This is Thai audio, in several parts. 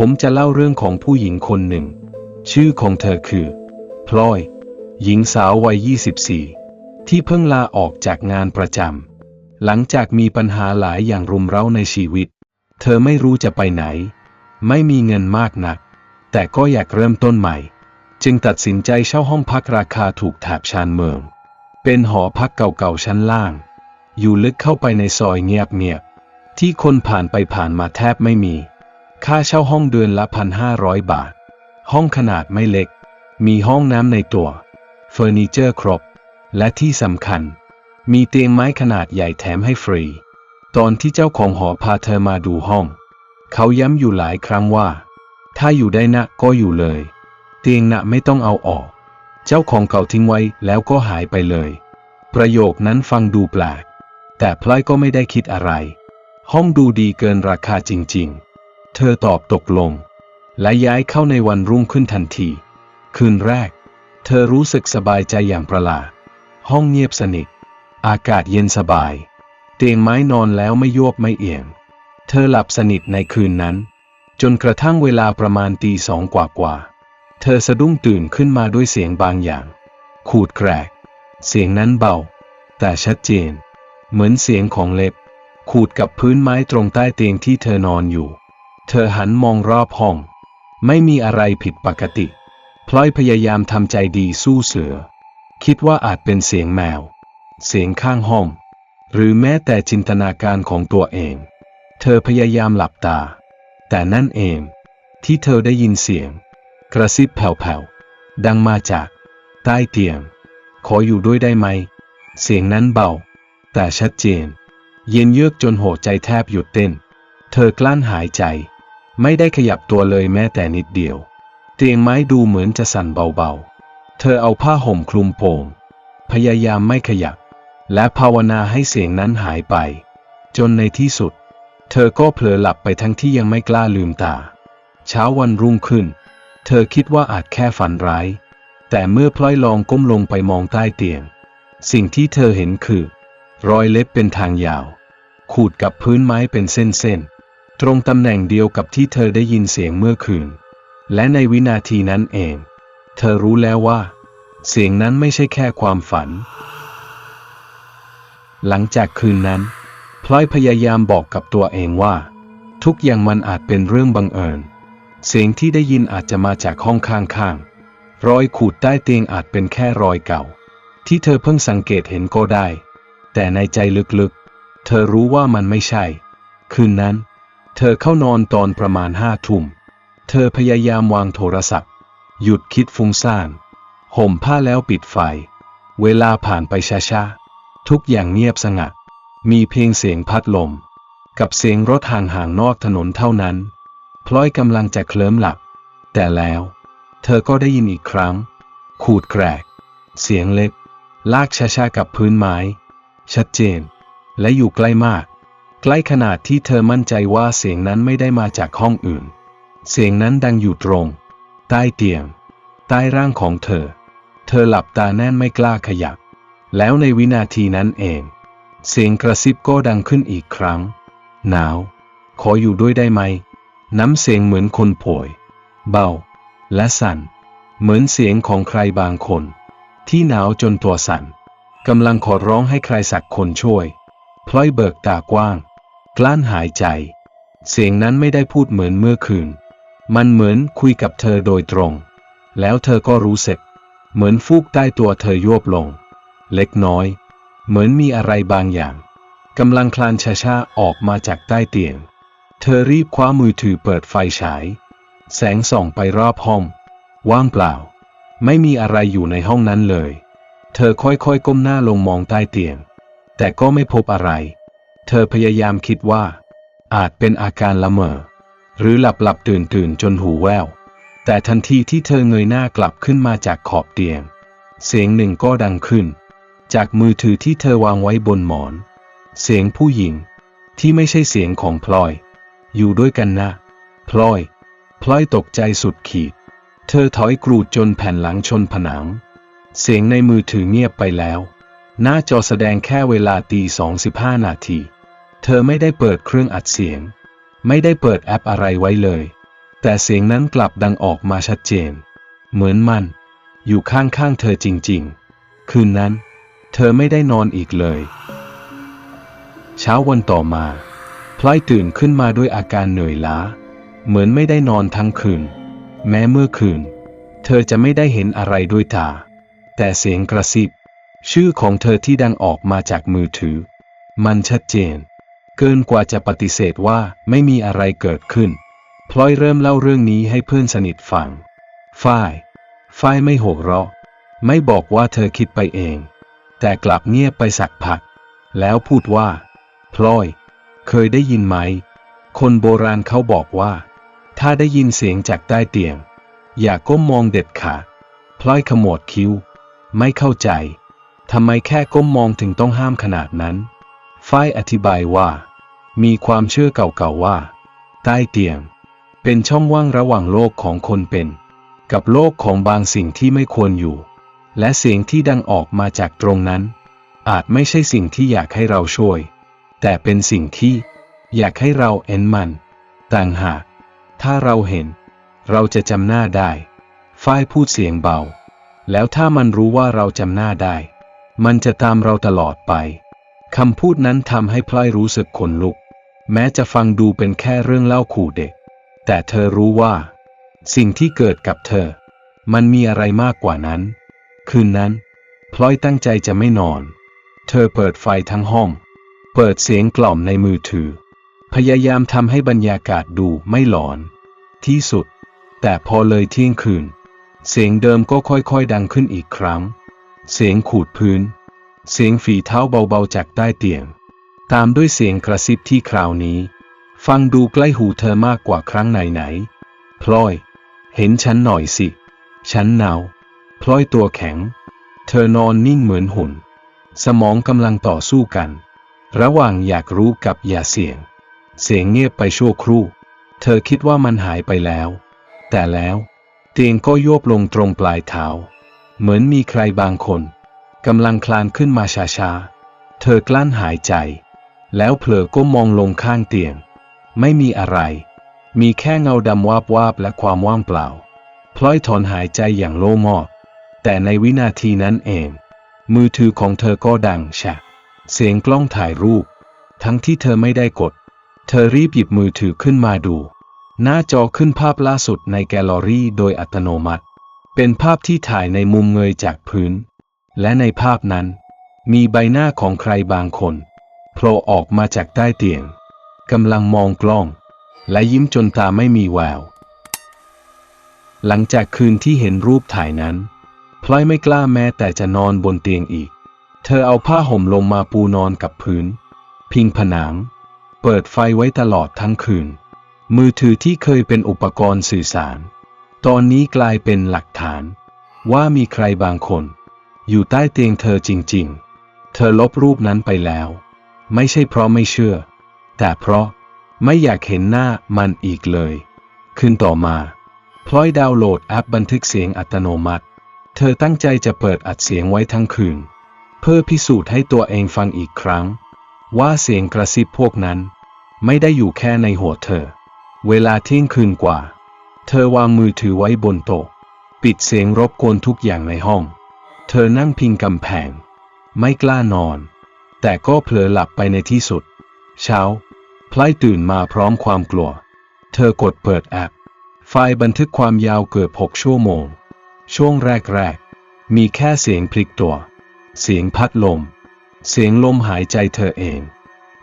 ผมจะเล่าเรื่องของผู้หญิงคนหนึ่ง ชื่อของเธอคือ พลอย หญิงสาววัย 24 ที่เพิ่งลาออกจากงานประจำ หลังจากมีปัญหาหลายอย่างรุมเร้าในชีวิต เธอไม่รู้จะไปไหน ไม่มีเงินมากนัก แต่ก็อยากเริ่มต้นใหม่ จึงตัดสินใจเช่าห้องพักราคาถูกแถบชานเมือง เป็นหอพักเก่าๆชั้นล่าง อยู่ลึกเข้าไปในซอยเงียบๆที่คนผ่านไปผ่านมาแทบไม่มี ค่าเช่าห้องเดือนละพันห้าร้อยบาท ห้องขนาดไม่เล็ก มีห้องน้ำในตัว เฟอร์นิเจอร์ครบ และที่สำคัญ มีเตียงไม้ขนาดใหญ่แถมให้ฟรี ตอนที่เจ้าของหอพาเธอมาดูห้อง เขาย้ำอยู่หลายครั้งว่า ถ้าอยู่ได้นะก็อยู่เลย เตียงนะไม่ต้องเอาออก เจ้าของเก่าทิ้งไว้แล้วก็หายไปเลย ประโยคนั้นฟังดูแปลก แต่พลอยก็ไม่ได้คิดอะไร ห้องดูดีเกินราคาจริง ๆ เธอตอบตกลง และย้ายเข้าในวันรุ่งขึ้นทันที คืนแรก เธอรู้สึกสบายใจอย่างประหลาด ห้องเงียบสนิท อากาศเย็นสบาย เตียงไม้นอนแล้วไม่โยกไม่เอียง เธอหลับสนิทในคืนนั้น จนกระทั่งเวลาประมาณตีสองกว่ากว่าๆเธอสะดุ้งตื่นขึ้นมาด้วยเสียงบางอย่าง ขูดแกรก เสียงนั้นเบา แต่ชัดเจน เหมือนเสียงของเล็บขูดกับพื้นไม้ตรงใต้เตียงที่เธอนอนอยู่ เธอหันมองรอบห้อง ไม่มีอะไรผิดปกติ พลอยพยายามทำใจดีสู้เสือ คิดว่าอาจเป็นเสียงแมว เสียงข้างห้อง หรือแม้แต่จินตนาการของตัวเอง เธอพยายามหลับตา แต่นั่นเอง ที่เธอได้ยินเสียง กระซิบแผ่วๆ ดังมาจาก ใต้เตียง ขออยู่ด้วยได้ไหม เสียงนั้นเบา แต่ชัดเจน เย็นเยือกจนหัวใจแทบหยุดเต้น เธอกลั้นหายใจ ไม่ได้ขยับตัวเลยแม้แต่นิดเดียว เตียงไม้ดูเหมือนจะสั่นเบาๆ เธอเอาผ้าห่มคลุมโปง พยายามไม่ขยับ และภาวนาให้เสียงนั้นหายไป จนในที่สุด เธอก็เผลอหลับไปทั้งที่ยังไม่กล้าลืมตา เช้าวันรุ่งขึ้น เธอคิดว่าอาจแค่ฝันร้าย แต่เมื่อพลอยลองก้มลงไปมองใต้เตียง สิ่งที่เธอเห็นคือ รอยเล็บเป็นทางยาว ขูดกับพื้นไม้เป็นเส้นๆ ตรงตำแหน่งเดียวกับที่เธอได้ยินเสียงเมื่อคืน และในวินาทีนั้นเอง เธอรู้แล้วว่า เสียงนั้นไม่ใช่แค่ความฝัน หลังจากคืนนั้น พลอยพยายามบอกกับตัวเองว่า ทุกอย่างมันอาจเป็นเรื่องบังเอิญ เสียงที่ได้ยินอาจจะมาจากห้องข้างๆ รอยขูดใต้เตียงอาจเป็นแค่รอยเก่า ที่เธอเพิ่งสังเกตเห็นก็ได้ แต่ในใจลึกๆ เธอรู้ว่ามันไม่ใช่ คืนนั้น เธอเข้านอนตอนประมาณห้าทุ่ม เธอพยายามวางโทรศัพท์ หยุดคิดฟุ้งซ่าน ห่มผ้าแล้วปิดไฟ เวลาผ่านไปช้าๆ ทุกอย่างเงียบสงัด มีเพียงเสียงพัดลม กับเสียงรถห่างๆนอกถนนเท่านั้น พลอยกำลังจะเคลิ้มหลับ แต่แล้ว เธอก็ได้ยินอีกครั้ง ขูดแกรก เสียงเล็บลากช้าๆกับพื้นไม้ ชัดเจน และอยู่ใกล้มาก ใกล้ขนาดที่เธอมั่นใจว่าเสียงนั้นไม่ได้มาจากห้องอื่น เสียงนั้นดังอยู่ตรง ใต้เตียง ใต้ร่างของเธอ เธอหลับตาแน่นไม่กล้าขยับ แล้วในวินาทีนั้นเอง เสียงกระซิบก็ดังขึ้นอีกครั้ง หนาว ขออยู่ด้วยได้ไหม น้ำเสียงเหมือนคนป่วย เบา และสั่น เหมือนเสียงของใครบางคน ที่หนาวจนตัวสั่นกำลังขอร้องให้ใครสักคนช่วย พลอยเบิกตากว้าง กลั้นหายใจ เสียงนั้นไม่ได้พูดเหมือนเมื่อคืน มันเหมือนคุยกับเธอโดยตรง แล้วเธอก็รู้สึก เหมือนฟูกใต้ตัวเธอโยบลง เล็กน้อย เหมือนมีอะไรบางอย่างกำลังคลานช้าๆออกมาจากใต้เตียง เธอรีบคว้ามือถือเปิดไฟฉาย แสงส่องไปรอบห้อง ว่างเปล่า ไม่มีอะไรอยู่ในห้องนั้นเลย เธอค่อยๆก้มหน้าลงมองใต้เตียง แต่ก็ไม่พบอะไร เธอพยายามคิดว่า อาจเป็นอาการละเมอ หรือหลับหลับตื่นตื่นจนหูแว่ว แต่ทันทีที่เธอเงยหน้ากลับขึ้นมาจากขอบเตียง เสียงหนึ่งก็ดังขึ้น จากมือถือที่เธอวางไว้บนหมอน เสียงผู้หญิงที่ไม่ใช่เสียงของพลอย อยู่ด้วยกันนะ พลอย พลอยตกใจสุดขีด เธอถอยกรูดจนแผ่นหลังชนผนัง เสียงในมือถือเงียบไปแล้ว หน้าจอแสดงแค่เวลาตีสองสิบห้านาที เธอไม่ได้เปิดเครื่องอัดเสียง ไม่ได้เปิดแอปอะไรไว้เลย แต่เสียงนั้นกลับดังออกมาชัดเจน เหมือนมัน อยู่ข้างๆเธอจริงๆ คืนนั้น เธอไม่ได้นอนอีกเลย เช้าวันต่อมา พลอยตื่นขึ้นมาด้วยอาการเหนื่อยล้า เหมือนไม่ได้นอนทั้งคืน แม้เมื่อคืน เธอจะไม่ได้เห็นอะไรด้วยตา แต่เสียงกระซิบ ชื่อของเธอที่ดังออกมาจากมือถือ มันชัดเจน เกินกว่าจะปฏิเสธว่าไม่มีอะไรเกิดขึ้น พลอยเริ่มเล่าเรื่องนี้ให้เพื่อนสนิทฟัง ฝ้าย ฝ้ายไม่โหเราะ ไม่บอกว่าเธอคิดไปเอง แต่กลับเงียบไปสักพัก แล้วพูดว่า พลอย เคยได้ยินไหม คนโบราณเขาบอกว่า ถ้าได้ยินเสียงจากใต้เตียง อย่าก้มมองเด็ดขาด พลอยขมวดคิ้ว ไม่เข้าใจ ทำไมแค่ก้มมองถึงต้องห้ามขนาดนั้น ฝ้ายอธิบายว่า มีความเชื่อเก่าๆว่า ใต้เตียง เป็นช่องว่างระหว่างโลกของคนเป็น กับโลกของบางสิ่งที่ไม่ควรอยู่ และเสียงที่ดังออกมาจากตรงนั้น อาจไม่ใช่สิ่งที่อยากให้เราช่วย แต่เป็นสิ่งที่ อยากให้เราเอ็นมันต่างหากถ้าเราเห็น เราจะจำหน้าได้ฝ้ายพูดเสียงเบา แล้วถ้ามันรู้ว่าเราจำหน้าได้ มันจะตามเราตลอดไปคำพูดนั้นทำให้พลอยรู้สึกขนลุก แม้จะฟังดูเป็นแค่เรื่องเล่าขู่เด็ก แต่เธอรู้ว่า สิ่งที่เกิดกับเธอ มันมีอะไรมากกว่านั้น คืนนั้น พลอยตั้งใจจะไม่นอน เธอเปิดไฟทั้งห้อง เปิดเสียงกล่อมในมือถือ พยายามทำให้บรรยากาศดูไม่หลอน ที่สุด แต่พอเลยเที่ยงคืน เสียงเดิมก็ค่อยๆดังขึ้นอีกครั้ง เสียงขูดพื้น เสียงฝีเท้าเบาๆจากใต้เตียง ตามด้วยเสียงกระซิบที่คราวนี้ ฟังดูใกล้หูเธอมากกว่าครั้งไหนๆพลอย เห็นฉันหน่อยสิ ฉันหนาวพลอยตัวแข็ง เธอนอนนิ่งเหมือนหุ่น สมองกำลังต่อสู้กัน ระหว่างอยากรู้กับอย่าเสียง เสียงเงียบไปชั่วครู่ เธอคิดว่ามันหายไปแล้ว แต่แล้ว เตียงก็โยบลงตรงปลายเท้า เหมือนมีใครบางคนกำลังคลานขึ้นมาช้าๆ เธอกลั้นหายใจ แล้วเผลอก้มมองลงข้างเตียง ไม่มีอะไร มีแค่เงาดำวาบวาบและความว่างเปล่า พลอยถอนหายใจอย่างโล่งอกแต่ในวินาทีนั้นเอง มือถือของเธอก็ดังแฉะเสียงกล้องถ่ายรูป ทั้งที่เธอไม่ได้กด เธอรีบหยิบมือถือขึ้นมาดู หน้าจอขึ้นภาพล่าสุดในแกลเลอรี่โดยอัตโนมัติ เป็นภาพที่ถ่ายในมุมเงยจากพื้น และในภาพนั้น มีใบหน้าของใครบางคน โผล่ออกมาจากใต้เตียงกำลังมองกล้อง และยิ้มจนตาไม่มีแวว หลังจากคืนที่เห็นรูปถ่ายนั้น พลอยไม่กล้าแม้แต่จะนอนบนเตียงอีก เธอเอาผ้าห่มลงมาปูนอนกับพื้น พิงผนัง เปิดไฟไว้ตลอดทั้งคืน มือถือที่เคยเป็นอุปกรณ์สื่อสาร ตอนนี้กลายเป็นหลักฐาน ว่ามีใครบางคน อยู่ใต้เตียงเธอจริง ๆ เธอลบรูปนั้นไปแล้ว ไม่ใช่เพราะไม่เชื่อ แต่เพราะไม่อยากเห็นหน้ามันอีกเลย คืนต่อมา พลอยดาวน์โหลดแอปบันทึกเสียงอัตโนมัติ เธอตั้งใจจะเปิดอัดเสียงไว้ทั้งคืน เพื่อพิสูจน์ให้ตัวเองฟังอีกครั้ง ว่าเสียงกระซิบพวกนั้น ไม่ได้อยู่แค่ในหัวเธอ เวลาเที่ยงคืนกว่า เธอวางมือถือไว้บนโต๊ะ ปิดเสียงรบกวนทุกอย่างในห้อง เธอนั่งพิงกำแพง ไม่กล้านอน แต่ก็เผลอหลับไปในที่สุด เช้า พลายตื่นมาพร้อมความกลัว เธอกดเปิดแอป ไฟล์บันทึกความยาวเกือบหกชั่วโมง ช่วงแรกๆ มีแค่เสียงพลิกตัว เสียงพัดลม เสียงลมหายใจเธอเอง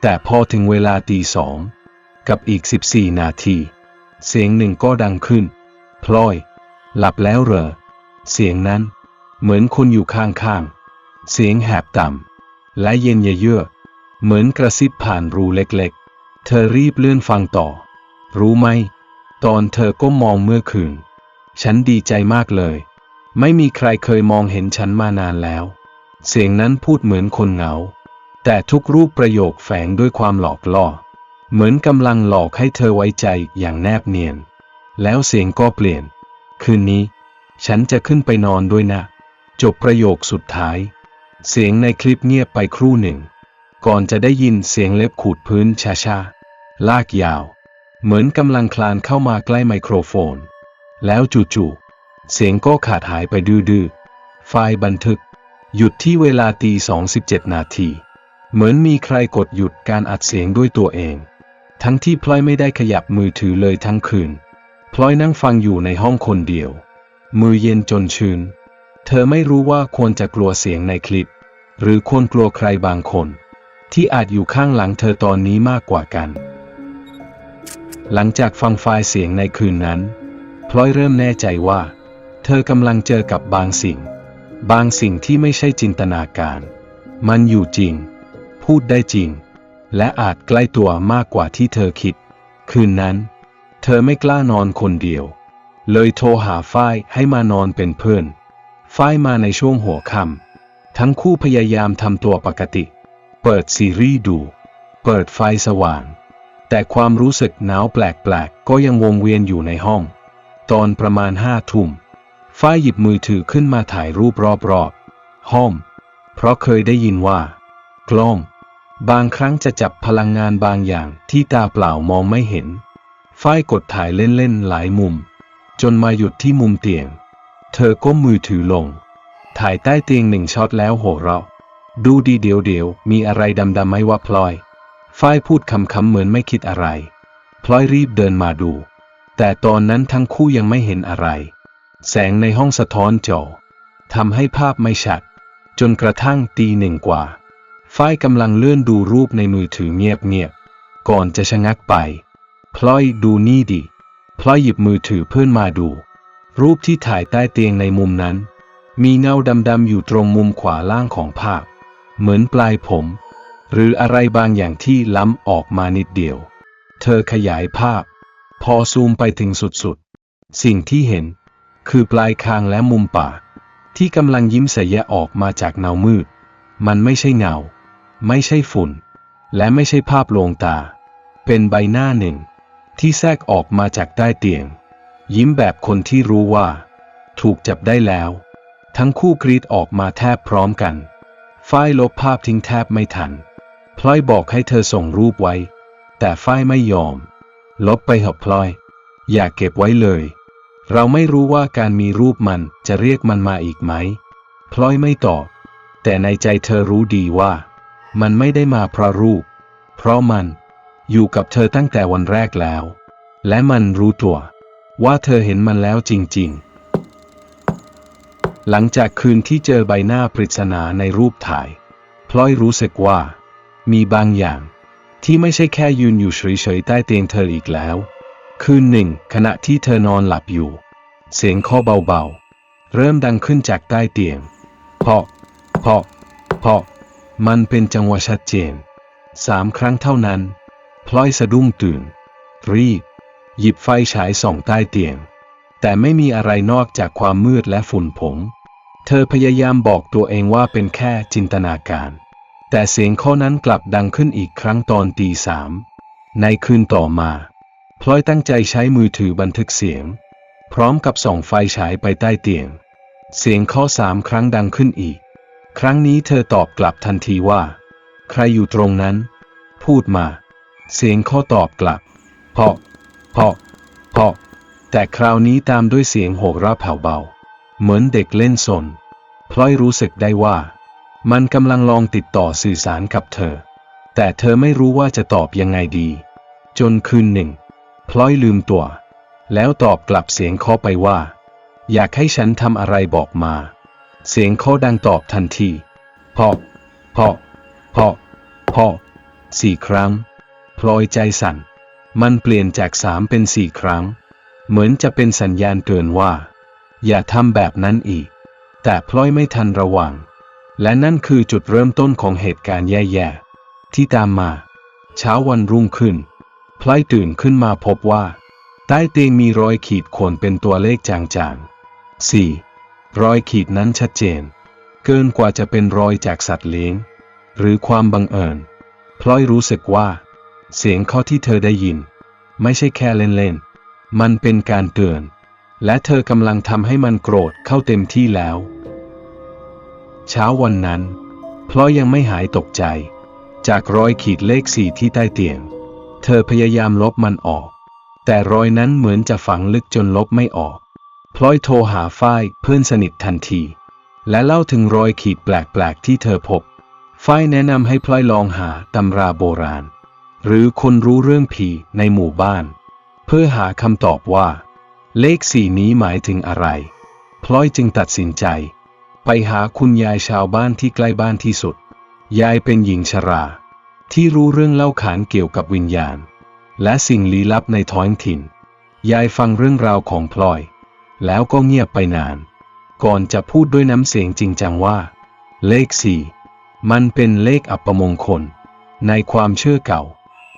แต่พอถึงเวลาตีสองกับอีก 14 นาที เสียงหนึ่งก็ดังขึ้น พลอย หลับแล้วเหรอ เสียงนั้น เหมือนคนอยู่ข้างๆ เสียงแหบต่ำ และเย็นเยือกเหมือนกระซิบผ่านรูเล็กๆ เธอรีบเลื่อนฟังต่อ รู้ไหม ตอนเธอก้มมองเมื่อคืน ฉันดีใจมากเลย ไม่มีใครเคยมองเห็นฉันมานานแล้ว เสียงนั้นพูดเหมือนคนเหงา แต่ทุกรูปประโยคแฝงด้วยความหลอกล่อ เหมือนกำลังหลอกให้เธอไว้ใจอย่างแนบเนียน แล้วเสียงก็เปลี่ยน คืนนี้ ฉันจะขึ้นไปนอนด้วยนะ จบประโยคสุดท้าย เสียงในคลิปเงียบไปครู่หนึ่ง ก่อนจะได้ยินเสียงเล็บขูดพื้นช้าๆ ลากยาว เหมือนกำลังคลานเข้ามาใกล้ไมโครโฟน แล้วจู่ๆ เสียงก็ขาดหายไปดื้อๆ ไฟล์บันทึก หยุดที่เวลาตี27นาที เหมือนมีใครกดหยุดการอัดเสียงด้วยตัวเอง ทั้งที่พลอยไม่ได้ขยับมือถือเลยทั้งคืน พลอยนั่งฟังอยู่ในห้องคนเดียว มือเย็นจนชื้น เธอไม่รู้ว่าควรจะกลัวเสียงในคลิป หรือควรกลัวใครบางคน ที่อาจอยู่ข้างหลังเธอตอนนี้มากกว่ากัน หลังจากฟังไฟล์เสียงในคืนนั้น พลอยเริ่มแน่ใจว่า เธอกำลังเจอกับบางสิ่ง บางสิ่งที่ไม่ใช่จินตนาการ มันอยู่จริง พูดได้จริง และอาจใกล้ตัวมากกว่าที่เธอคิด คืนนั้น เธอไม่กล้านอนคนเดียว เลยโทรหาฝ้ายให้มานอนเป็นเพื่อนฝ้ายมาในช่วงหัวค่ำ ทั้งคู่พยายามทำตัวปกติ เปิดซีรีส์ดู เปิดไฟสว่าง แต่ความรู้สึกหนาวแปลกๆ ก็ยังวงเวียนอยู่ในห้อง ตอนประมาณห้าทุ่ม ฝ้ายหยิบมือถือขึ้นมาถ่ายรูปรอบๆ ห้อง เพราะเคยได้ยินว่า กล้อง บางครั้งจะจับพลังงานบางอย่างที่ตาเปล่ามองไม่เห็น ฝ้ายกดถ่ายเล่นๆ หลายมุม จนมาหยุดที่มุมเตียง เธอก้มมือถือลง ถ่ายใต้เตียงหนึ่งช็อตแล้วโห่เราะ ดูดีเดียวเดียวมีอะไรดำๆไหมวะพลอย ฝ้ายพูดคำๆเหมือนไม่คิดอะไร พลอยรีบเดินมาดู แต่ตอนนั้นทั้งคู่ยังไม่เห็นอะไร แสงในห้องสะท้อนจอทำให้ภาพไม่ชัด จนกระทั่งตีหนึ่งกว่า ฝ้ายกำลังเลื่อนดูรูปในมือถือเงียบๆก่อนจะชะงักไป พลอยดูนี่ดิ พลอยหยิบมือถือเพื่อนมาดู รูปที่ถ่ายใต้เตียงในมุมนั้น มีเงาดำๆอยู่ตรงมุมขวาล่างของภาพ เหมือนปลายผม หรืออะไรบางอย่างที่ล้ำออกมานิดเดียว เธอขยายภาพ พอซูมไปถึงสุดๆ สิ่งที่เห็น คือปลายคางและมุมปากที่กำลังยิ้มใสยะออกมาจากเงามืด มันไม่ใช่เงา ไม่ใช่ฝุ่น และไม่ใช่ภาพลวงตา เป็นใบหน้าหนึ่ง ที่แทรกออกมาจากใต้เตียง ยิ้มแบบคนที่รู้ว่า ถูกจับได้แล้ว ทั้งคู่กรีดออกมาแทบพร้อมกันฝ้ายลบภาพทิ้งแทบไม่ทัน พลอยบอกให้เธอส่งรูปไว้ แต่ฝ้ายไม่ยอม ลบไปเหอะพลอย อย่าเก็บไว้เลย เราไม่รู้ว่าการมีรูปมันจะเรียกมันมาอีกไหม พลอยไม่ตอบ แต่ในใจเธอรู้ดีว่า มันไม่ได้มาเพราะรูป เพราะมันอยู่กับเธอตั้งแต่วันแรกแล้ว และมันรู้ตัว ว่าเธอเห็นมันแล้วจริง ๆ หลังจากคืนที่เจอใบหน้าปริศนาในรูปถ่าย พลอยรู้สึกว่า มีบางอย่าง ที่ไม่ใช่แค่ยืนอยู่เฉยๆใต้เตียงเธออีกแล้ว คืนหนึ่ง ขณะที่เธอนอนหลับอยู่ เสียงเคาะเบาๆ เริ่มดังขึ้นจากใต้เตียงเพาะเพาะเพาะมันเป็นจังหวะชัดเจนสามครั้งเท่านั้น พลอยสะดุ้งตื่น รีบ หยิบไฟฉายส่องใต้เตียง แต่ไม่มีอะไรนอกจากความมืดและฝุ่นผง เธอพยายามบอกตัวเองว่าเป็นแค่จินตนาการ แต่เสียงข้อนั้นกลับดังขึ้นอีกครั้งตอนตีสามในคืนต่อมา พลอยตั้งใจใช้มือถือบันทึกเสียง พร้อมกับส่องไฟฉายไปใต้เตียง เสียงข้อสามครั้งดังขึ้นอีก ครั้งนี้เธอตอบกลับทันทีว่า ใครอยู่ตรงนั้น พูดมา เสียงข้อตอบกลับพาะเพาะเพาะ แต่คราวนี้ตามด้วยเสียงโหกราแผ่วเบา เหมือนเด็กเล่นสน พลอยรู้สึกได้ว่า มันกำลังลองติดต่อสื่อสารกับเธอ แต่เธอไม่รู้ว่าจะตอบยังไงดี จนคืนหนึ่ง พลอยลืมตัว แล้วตอบกลับเสียงเคาะไปว่า อยากให้ฉันทำอะไรบอกมา เสียงเคาะดังตอบทันทีพาะเพาะเพาะเพาะสี่ครั้ง พลอยใจสั่น มันเปลี่ยนจากสามเป็นสี่ครั้ง เหมือนจะเป็นสัญญาณเตือนว่า อย่าทำแบบนั้นอีก แต่พลอยไม่ทันระวัง และนั่นคือจุดเริ่มต้นของเหตุการณ์แย่ๆ ที่ตามมา เช้าวันรุ่งขึ้น พลอยตื่นขึ้นมาพบว่า ใต้เตียงมีรอยขีดข่วนเป็นตัวเลขจางๆ 4. รอยขีดนั้นชัดเจน เกินกว่าจะเป็นรอยจากสัตว์เลี้ยง หรือความบังเอิญพลอยรู้สึกว่า เสียงข้อที่เธอได้ยิน ไม่ใช่แค่เล่นๆ มันเป็นการเตือน และเธอกำลังทำให้มันโกรธเข้าเต็มที่แล้ว เช้าวันนั้นพลอยยังไม่หายตกใจ จากรอยขีดเลขสี่ที่ใต้เตียง เธอพยายามลบมันออก แต่รอยนั้นเหมือนจะฝังลึกจนลบไม่ออก พลอยโทรหาฝ้ายเพื่อนสนิททันที และเล่าถึงรอยขีดแปลกๆที่เธอพบฝ้ายแนะนำให้พลอยลองหาตำราโบราณ หรือคนรู้เรื่องผีในหมู่บ้าน เพื่อหาคำตอบว่า เลขสี่นี้หมายถึงอะไร พลอยจึงตัดสินใจ ไปหาคุณยายชาวบ้านที่ใกล้บ้านที่สุด ยายเป็นหญิงชรา ที่รู้เรื่องเล่าขานเกี่ยวกับวิญญาณ และสิ่งลี้ลับในท้องถิ่น ยายฟังเรื่องราวของพลอย แล้วก็เงียบไปนาน ก่อนจะพูดด้วยน้ำเสียงจริงจังว่า เลขสี่มันเป็นเลขอัปมงคล ในความเชื่อเก่า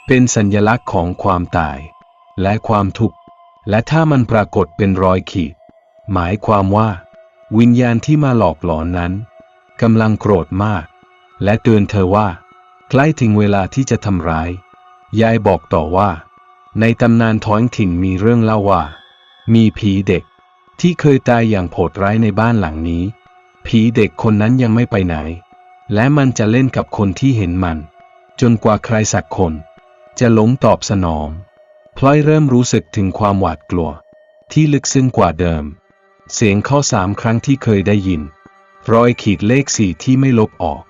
เป็นสัญลักษณ์ของความตาย และความทุกข์ และถ้ามันปรากฏเป็นรอยขีด หมายความว่า วิญญาณที่มาหลอกหลอนนั้นกำลังโกรธมาก และเตือนเธอว่า ใกล้ถึงเวลาที่จะทำร้าย ยายบอกต่อว่า ในตำนานท้องถิ่นมีเรื่องเล่าว่า มีผีเด็กที่เคยตายอย่างโหดร้ายในบ้านหลังนี้ ผีเด็กคนนั้นยังไม่ไปไหน และมันจะเล่นกับคนที่เห็นมัน จนกว่าใครสักคน จะหลงตอบสนอง พลอยเริ่มรู้สึกถึงความหวาดกลัว ที่ลึกซึ้งกว่าเดิม เสียงข้อสามครั้งที่เคยได้ยิน รอยขีดเลขสี่ที่ไม่ลบออก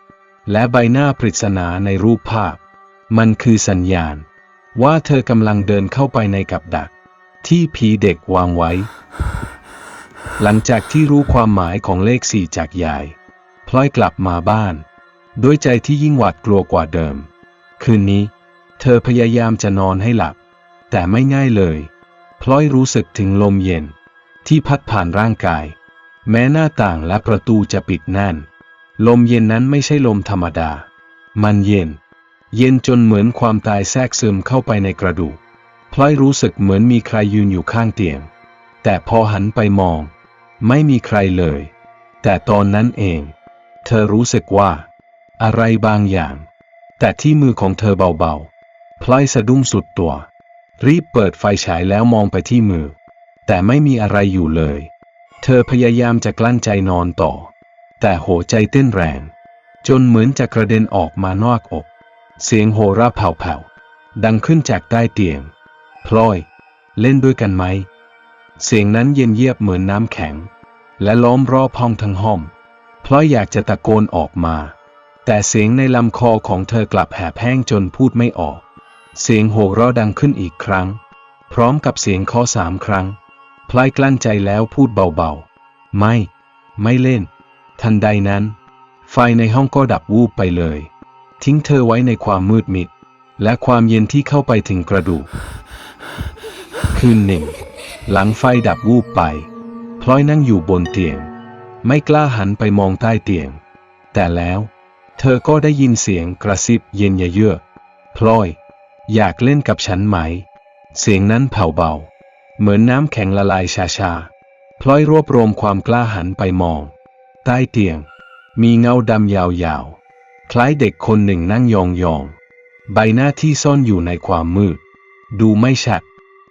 และใบหน้าปริศนาในรูปภาพ มันคือสัญญาณ ว่าเธอกำลังเดินเข้าไปในกับดัก ที่ผีเด็กวางไว้ หลังจากที่รู้ความหมายของเลขสี่จากยาย พลอยกลับมาบ้าน ด้วยใจที่ยิ่งหวาดกลัวกว่าเดิม คืนนี้ เธอพยายามจะนอนให้หลับ แต่ไม่ง่ายเลย พลอยรู้สึกถึงลมเย็น ที่พัดผ่านร่างกาย แม้หน้าต่างและประตูจะปิดแน่น ลมเย็นนั้นไม่ใช่ลมธรรมดา มันเย็น เย็นจนเหมือนความตายแทรกซึมเข้าไปในกระดูก พลอยรู้สึกเหมือนมีใครยืนอยู่ข้างเตียง แต่พอหันไปมอง ไม่มีใครเลย แต่ตอนนั้นเอง เธอรู้สึกว่า อะไรบางอย่าง แต่ที่มือของเธอเบาๆ พลอยสะดุ้งสุดตัว รีบเปิดไฟฉายแล้วมองไปที่มือ แต่ไม่มีอะไรอยู่เลย เธอพยายามจะกลั้นใจนอนต่อ แต่หัวใจเต้นแรง จนเหมือนจะกระเด็นออกมานอกอก เสียงโหราเผาๆดังขึ้นจากใต้เตียง พลอย เล่นด้วยกันไหม เสียงนั้นเย็นเยียบเหมือนน้ำแข็ง และล้อมรอบห้องทั้งห้องพลอยอยากจะตะโกนออกมา แต่เสียงในลำคอของเธอกลับแหบแห้งจนพูดไม่ออก เสียงโห่ราะดังขึ้นอีกครั้ง พร้อมกับเสียงเคอสามครั้ง พลายกลั้นใจแล้วพูดเบาๆ ไม่ ไม่เล่น ทันใดนั้น ไฟในห้องก็ดับวูบไปเลย ทิ้งเธอไว้ในความมืดมิด และความเย็นที่เข้าไปถึงกระดูก คืนหนึ่ง หลังไฟดับวูบไป พลอยนั่งอยู่บนเตียง ไม่กล้าหันไปมองใต้เตียง แต่แล้ว เธอก็ได้ยินเสียงกระซิบเย็นเยือกพลอย อยากเล่นกับฉันไหม เสียงนั้นเผาเบา เหมือนน้ำแข็งละลายชาๆพลอยรวบรวมความกล้าหันไปมอง ใต้เตียง มีเงาดำยาวๆ คล้ายเด็กคนหนึ่งนั่งยองๆ ใบหน้าที่ซ่อนอยู่ในความมืด ดูไม่ชัด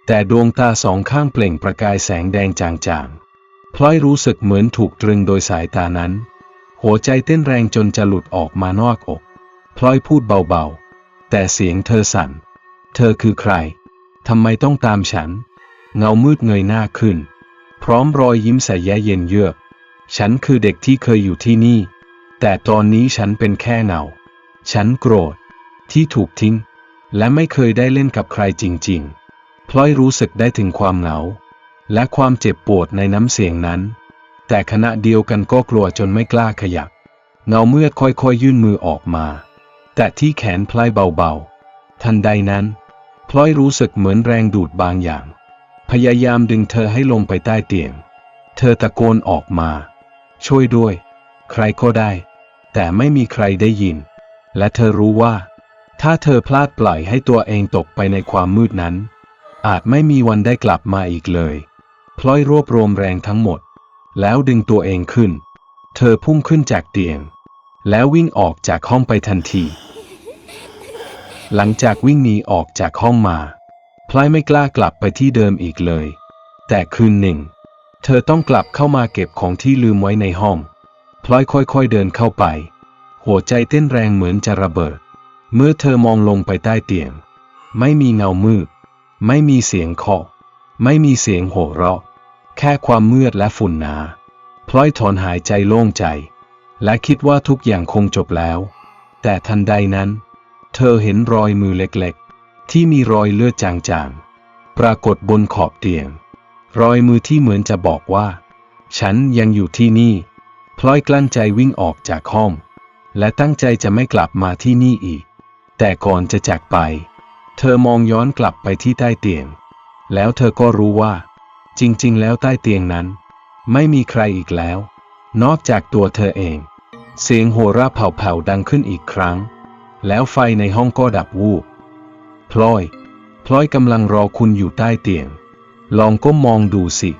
แต่ดวงตาสองข้างเปล่งประกายแสงแดงจางๆ พลอยรู้สึกเหมือนถูกตรึงโดยสายตานั้น หัวใจเต้นแรงจนจะหลุดออกมานอกอก พลอยพูดเบาๆ แต่เสียงเธอสั่น เธอคือใคร ทำไมต้องตามฉัน เงามืดเงยหน้าขึ้น พร้อมรอยยิ้มใส่แย่เย็นเยือก ฉันคือเด็กที่เคยอยู่ที่นี่ แต่ตอนนี้ฉันเป็นแค่เงา ฉันโกรธ ที่ถูกทิ้ง และไม่เคยได้เล่นกับใครจริง ๆ พลอยรู้สึกได้ถึงความเหงา และความเจ็บปวดในน้ำเสียงนั้น แต่ขณะเดียวกันก็กลัวจนไม่กล้าขยับ เงาเมือค่อยๆยื่นมือออกมา แต่ที่แขนพลายเบาๆ ทันใดนั้น พลอยรู้สึกเหมือนแรงดูดบางอย่าง พยายามดึงเธอให้ลงไปใต้เตียง เธอตะโกนออกมา ช่วยด้วย ใครก็ได้ แต่ไม่มีใครได้ยิน และเธอรู้ว่า ถ้าเธอพลาดปล่อยให้ตัวเองตกไปในความมืดนั้น อาจไม่มีวันได้กลับมาอีกเลย พลอยรวบรวมแรงทั้งหมด แล้วดึงตัวเองขึ้น เธอพุ่งขึ้นจากเตียง แล้ววิ่งออกจากห้องไปทันที หลังจากวิ่งหนีออกจากห้องมา พลายไม่กล้ากลับไปที่เดิมอีกเลย แต่คืนหนึ่ง เธอต้องกลับเข้ามาเก็บของที่ลืมไว้ในห้อง พลอยค่อยๆเดินเข้าไป หัวใจเต้นแรงเหมือนจะระเบิด เมื่อเธอมองลงไปใต้เตียง ไม่มีเงามืด ไม่มีเสียงเคาะไม่มีเสียงโห่เราะแค่ความมืดและฝุ่นหนาพลอยถอนหายใจโล่งใจ และคิดว่าทุกอย่างคงจบแล้ว แต่ทันใดนั้น เธอเห็นรอยมือเล็กๆ ที่มีรอยเลือดจางๆ ปรากฏบนขอบเตียง รอยมือที่เหมือนจะบอกว่า ฉันยังอยู่ที่นี่ พลอยกลั้นใจวิ่งออกจากห้อง และตั้งใจจะไม่กลับมาที่นี่อีก แต่ก่อนจะจากไป เธอมองย้อนกลับไปที่ใต้เตียง แล้วเธอก็รู้ว่า จริงๆ แล้วใต้เตียงนั้น ไม่มีใครอีกแล้ว นอกจากตัวเธอเอง เสียงโหราเผาๆดังขึ้นอีกครั้ง แล้วไฟในห้องก็ดับวูบพลอย พลอยกำลังรอคุณอยู่ใต้เตียง ลองก้มมองดูสิ